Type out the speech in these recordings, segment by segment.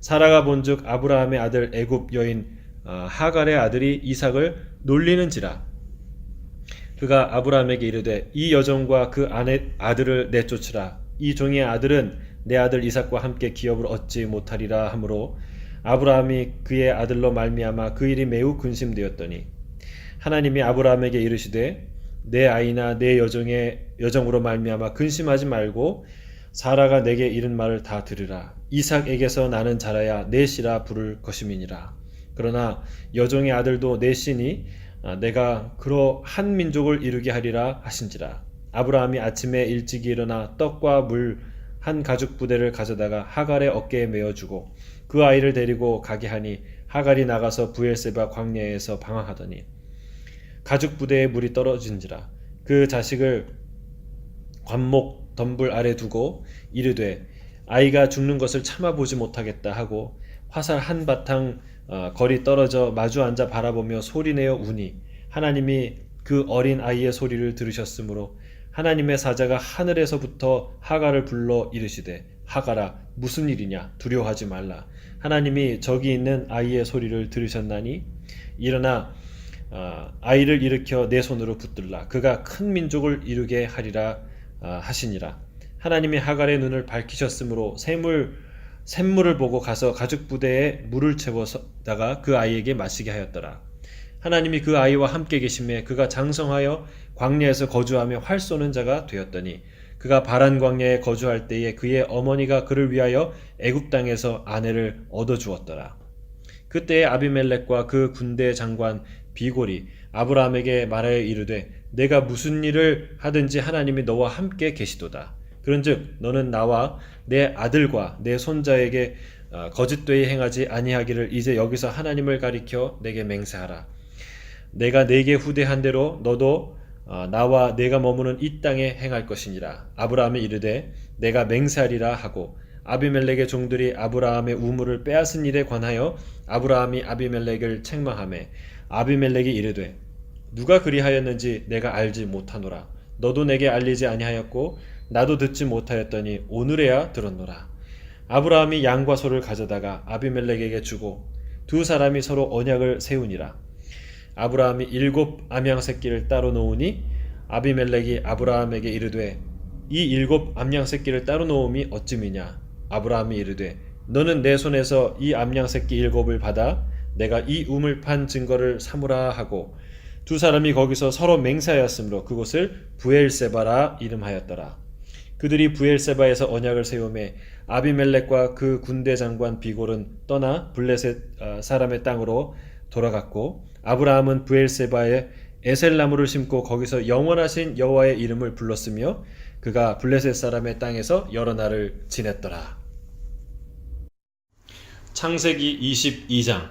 사라가 본즉 아브라함의 아들 애굽 여인 어, 하갈의 아들이 이삭을 놀리는지라. 그가 아브라함에게 이르되 이 여종과 그 아내 아들을 내쫓으라. 이 종의 아들은 내 아들 이삭과 함께 기업을 얻지 못하리라 하므로 아브라함이 그의 아들로 말미암아 그 일이 매우 근심되었더니 하나님이 아브라함에게 이르시되 내 아이나 내 여종의 여정으로 말미암아 근심하지 말고 사라가 내게 이른 말을 다 들으라. 이삭에게서 나는 자라야 내 씨라 부를 것임이니라. 그러나 여종의 아들도 내 씨니 아, 내가 그로 한 민족을 이루게 하리라 하신지라. 아브라함이 아침에 일찍 일어나 떡과 물 한 가죽 부대를 가져다가 하갈의 어깨에 메어주고 그 아이를 데리고 가게 하니 하갈이 나가서 부엘세바 광야에서 방황하더니 가죽 부대에 물이 떨어진지라. 그 자식을 관목 덤불 아래 두고 이르되 아이가 죽는 것을 참아보지 못하겠다 하고 화살 한 바탕 어, 거리 떨어져 마주 앉아 바라보며 소리내어 우니 하나님이 그 어린 아이의 소리를 들으셨으므로 하나님의 사자가 하늘에서부터 하갈을 불러 이르시되 하갈아 무슨 일이냐? 두려워하지 말라. 하나님이 저기 있는 아이의 소리를 들으셨나니? 일어나 아, 아이를 일으켜 내 손으로 붙들라. 그가 큰 민족을 이루게 하리라. 아, 하시니라 하나님이 하갈의 눈을 밝히셨으므로 샘물 샘물을 보고 가서 가죽 부대에 물을 채워다가 그 아이에게 마시게 하였더라 하나님이 그 아이와 함께 계심에 그가 장성하여 광야에서 거주하며 활 쏘는 자가 되었더니 그가 바란 광야에 거주할 때에 그의 어머니가 그를 위하여 애굽 땅에서 아내를 얻어 주었더라. 그때에 아비멜렉과 그 군대 장관 비골이 아브라함에게 말하여 이르되 내가 무슨 일을 하든지 하나님이 너와 함께 계시도다. 그런즉 너는 나와 내 아들과 내 손자에게 어, 거짓되이 행하지 아니하기를 이제 여기서 하나님을 가리켜 내게 맹세하라. 내가 내게 후대한 대로 너도 어, 나와 내가 머무는 이 땅에 행할 것이니라. 아브라함이 이르되 내가 맹세하리라 하고 아비멜렉의 종들이 아브라함의 우물을 빼앗은 일에 관하여 아브라함이 아비멜렉을 책망하매 아비멜렉이 이르되 누가 그리하였는지 내가 알지 못하노라. 너도 내게 알리지 아니하였고 나도 듣지 못하였더니 오늘에야 들었노라. 아브라함이 양과 소를 가져다가 아비멜렉에게 주고 두 사람이 서로 언약을 세우니라. 아브라함이 일곱 암양 새끼를 따로 놓으니 아비멜렉이 아브라함에게 이르되 이 일곱 암양 새끼를 따로 놓음이 어찌미냐 아브라함이 이르되 너는 내 손에서 이 암양 새끼 일곱을 받아 내가 이 우물 판 증거를 삼으라 하고 두 사람이 거기서 서로 맹세하였으므로 그곳을 부엘세바라 이름하였더라 그들이 부엘세바에서 언약을 세우매 아비멜렉과 그 군대 장관 비골은 떠나 블레셋 어, 사람의 땅으로 돌아갔고 아브라함은 부엘세바에 에셀 나무를 심고 거기서 영원하신 여호와의 이름을 불렀으며 그가 블레셋 사람의 땅에서 여러 날을 지냈더라. 창세기 22장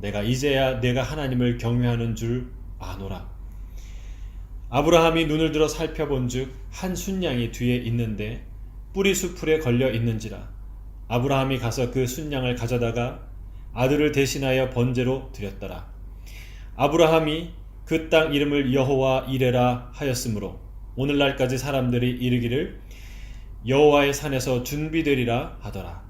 내가 이제야 내가 하나님을 경외하는 줄 아노라. 아브라함이 눈을 들어 살펴본즉 한 순양이 뒤에 있는데 뿌리 수풀에 걸려 있는지라. 아브라함이 가서 그 순양을 가져다가 아들을 대신하여 번제로 드렸더라. 아브라함이 그 땅 이름을 여호와 이레라 하였으므로 오늘날까지 사람들이 이르기를 여호와의 산에서 준비되리라 하더라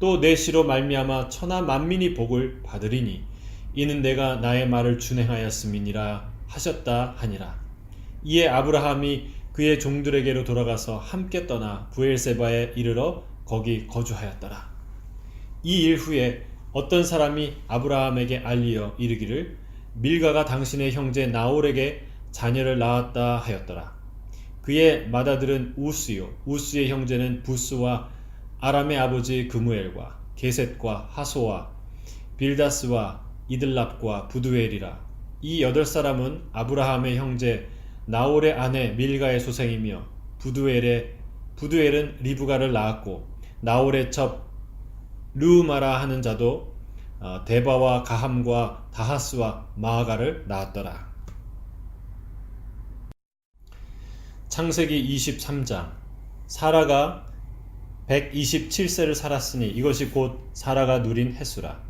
또내 씨로 말미암아 천하 만민이 복을 받으리니 이는 내가 나의 말을 준행하였음이니라 하셨다 하니라 이에 아브라함이 그의 종들에게로 돌아가서 함께 떠나 부엘세바에 이르러 거기 거주하였더라. 이 일 후에 어떤 사람이 아브라함에게 알리어 이르기를 밀가가 당신의 형제 나홀에게 자녀를 낳았다 하였더라. 그의 맏아들은 우스요 우스의 형제는 부스와 아람의 아버지 그무엘과 게셋과 하소와 빌다스와 이들랍과 부두엘이라. 이 여덟 사람은 아브라함의 형제 나홀의 아내 밀가의 소생이며 부두엘의 부두엘은 리브가를 낳았고 나홀의 첩 르우마라 하는 자도 어, 데바와 가함과 다하스와 마아가를 낳았더라. 창세기 23장 사라가 127세를 살았으니 이것이 곧 사라가 누린 해수라.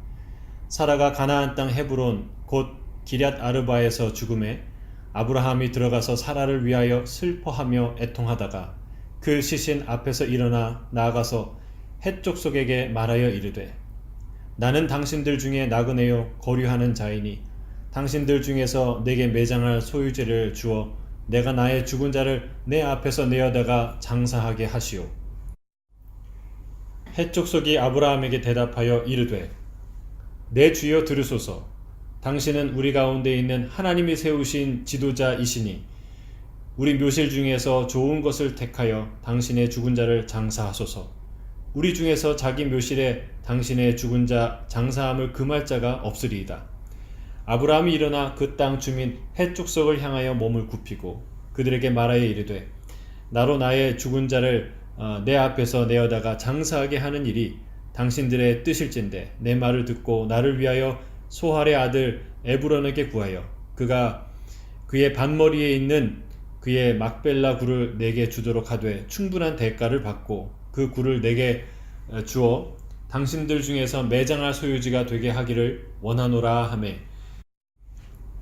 사라가 가나안 땅 헤브론 곧 기럇 아르바에서 죽음에 아브라함이 들어가서 사라를 위하여 슬퍼하며 애통하다가 그 시신 앞에서 일어나 나아가서 헷 족속에게 말하여 이르되 나는 당신들 중에 나그네요 거류하는 자이니 당신들 중에서 내게 매장할 소유지를 주어 내가 나의 죽은 자를 내 앞에서 내어다가 장사하게 하시오. 헷 족속이 아브라함에게 대답하여 이르되 내 주여 들으소서 당신은 우리 가운데 있는 하나님이 세우신 지도자이시니 우리 묘실 중에서 좋은 것을 택하여 당신의 죽은 자를 장사하소서. 우리 중에서 자기 묘실에 당신의 죽은 자 장사함을 금할 자가 없으리이다. 아브라함이 일어나 그 땅 주민 헷 족속을 향하여 몸을 굽히고 그들에게 말하여 이르되 나로 나의 죽은 자를 어, 내 앞에서 내어다가 장사하게 하는 일이 당신들의 뜻일진데 내 말을 듣고 나를 위하여 소할의 아들 에브론에게 구하여 그가 그의 반머리에 있는 그의 막벨라 굴을 내게 주도록 하되 충분한 대가를 받고 그 굴을 내게 주어 당신들 중에서 매장할 소유지가 되게 하기를 원하노라 하매.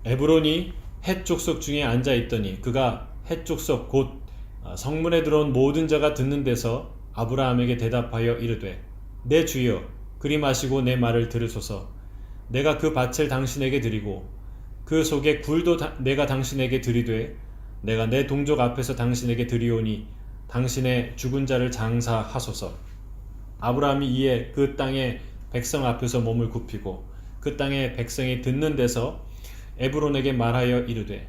에브론이 헷 족속 중에 앉아 있더니 그가 헷 족속 곧 성문에 들어온 모든 자가 듣는 데서 아브라함에게 대답하여 이르되 내 주여 그리 마시고 내 말을 들으소서 내가 그 밭을 당신에게 드리고 그 속에 굴도 다, 내가 당신에게 드리되 내가 내 동족 앞에서 당신에게 드리오니 당신의 죽은 자를 장사하소서. 아브라함이 이에 그 땅의 백성 앞에서 몸을 굽히고 그 땅의 백성이 듣는 데서 에브론에게 말하여 이르되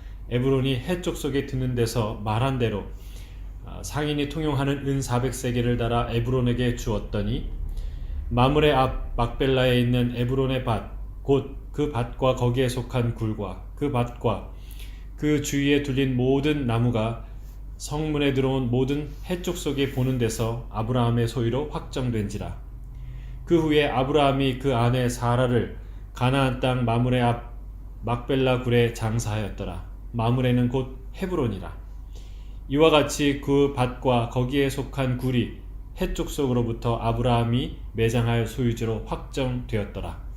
에브론이 해쪽 속에 드는 데서 말한 대로 아, 상인이 통용하는 은 400세겔을 달아 에브론에게 주었더니 마물의 앞 막벨라에 있는 에브론의 밭 곧 그 밭과 거기에 속한 굴과 그 밭과 그 주위에 둘린 모든 나무가 성문에 들어온 모든 해쪽 속에 보는 데서 아브라함의 소유로 확정된지라. 그 후에 아브라함이 그 아내 사라를 가나안 땅 마물의 앞 막벨라 굴에 장사하였더라 마물에는 곧 헤브론이라 이와 같이 그 밭과 거기에 속한 굴이 해쪽 속으로부터 아브라함이 매장할 소유지로 확정되었더라.